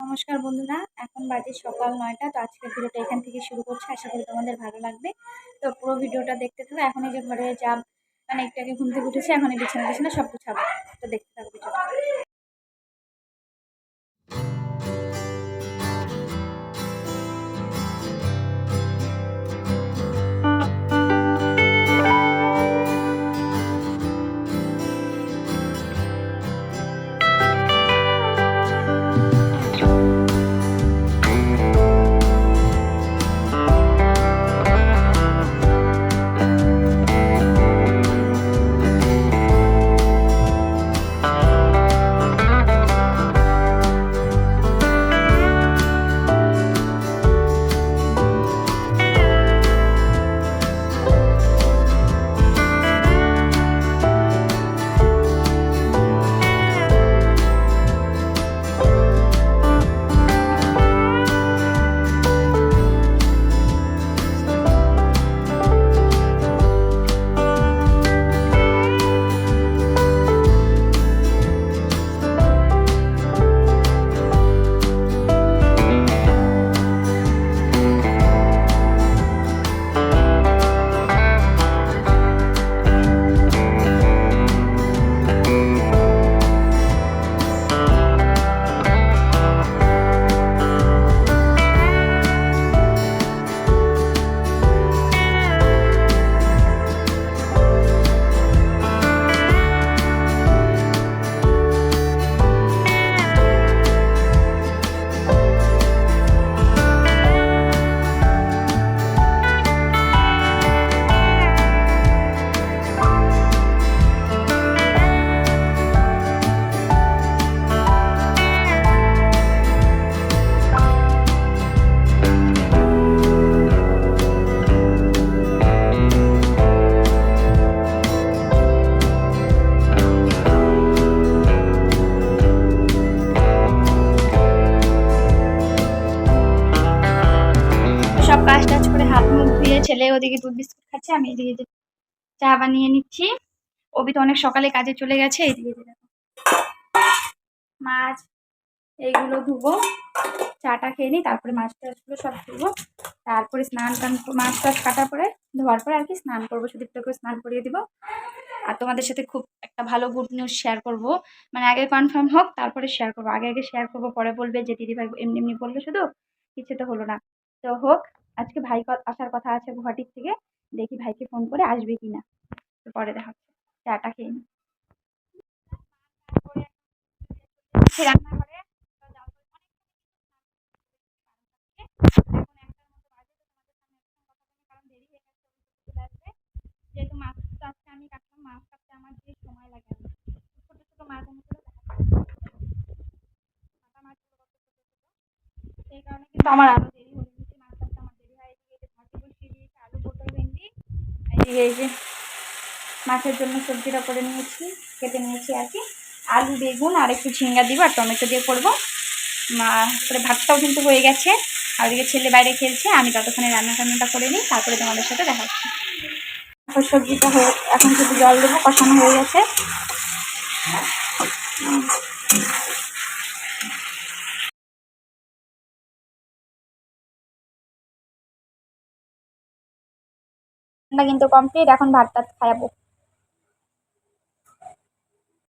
নমস্কার বন্ধুরা, এখন বাজে সকাল নয়টা, তো আজকের ভিডিওটা এখান থেকে শুরু করছে। আশা করি তোমাদের ভালো লাগবে। তো পুরো ভিডিওটা দেখতে থাকো। এখন এই যে ঘরে যা মানে একটাকে ঘুম থেকে উঠেছে, এখন এই বিছানা বিছানা সব কিছু হবে তো দেখতে থাকবে ছেলে ওদিকে দুধ বিস্কুট খাচ্ছে, আমি এদিকে যে চা বানিয়ে নিচ্ছি। অবি তো অনেক সকালে কাজে চলে গেছে এইদিকে যে মাছ, এইগুলো ধুবো, চাটা খেয়ে নিই, তারপরে মাছ টাছগুলো সব ধুবো। তারপরে স্নান টান, মাছ টাছ কাটার পরে, ধোয়ার পরে আর কি স্নান করব সুদীপ্তকে স্নান করিয়ে দিব। আর তোমাদের সাথে খুব একটা ভালো গুড নিউজ শেয়ার করব। মানে আগে কনফার্ম হোক, তারপরে শেয়ার করব। আগে আগে শেয়ার করব, পরে বলবে যে, দিদিভাই এমনি এমনি বলল শুধু? কিছু তো হলো না। তো হোক আজকে ভাই আসার কথা আছে গুয়াহাটির থেকে দেখি ভাইকে ফোন করে আসবে কি না তো পরে দেখা হচ্ছে চাটা খেয়ে নি। রান্নাঘরে হয়ে যেহেতু মাছ আমি কাটলাম মাছ কাটতে আমার যে সময় লাগে। ছোটো ছোটো মাছ ছোটো সেই কারণে কিন্তু আমার এদিকে এই যে মাছের জন্য সবজিটা করে নিয়েছি, কেটে নিয়েছি আর কি। আলু, বেগুন আর একটু ঝিঙ্গা দিব আর টমেটো দিয়ে করব। তারপরে ভাতটাও কিন্তু হয়ে গেছে। আর ওদিকে ছেলে বাইরে খেলছে, আমি ততক্ষণে রান্না টান্নাটা করে নিই, তারপরে তোমাদের সাথে দেখা হচ্ছে। এখন সবজিটা হয়ে এখন শুধু জল দেবো, কষানো হয়ে গেছে। রান্না কিন্তু কমপ্লিট এখন ভাত টাত খাওয়াবো